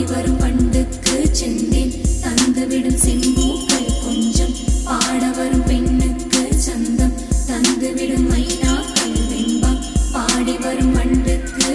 மாறி வரும்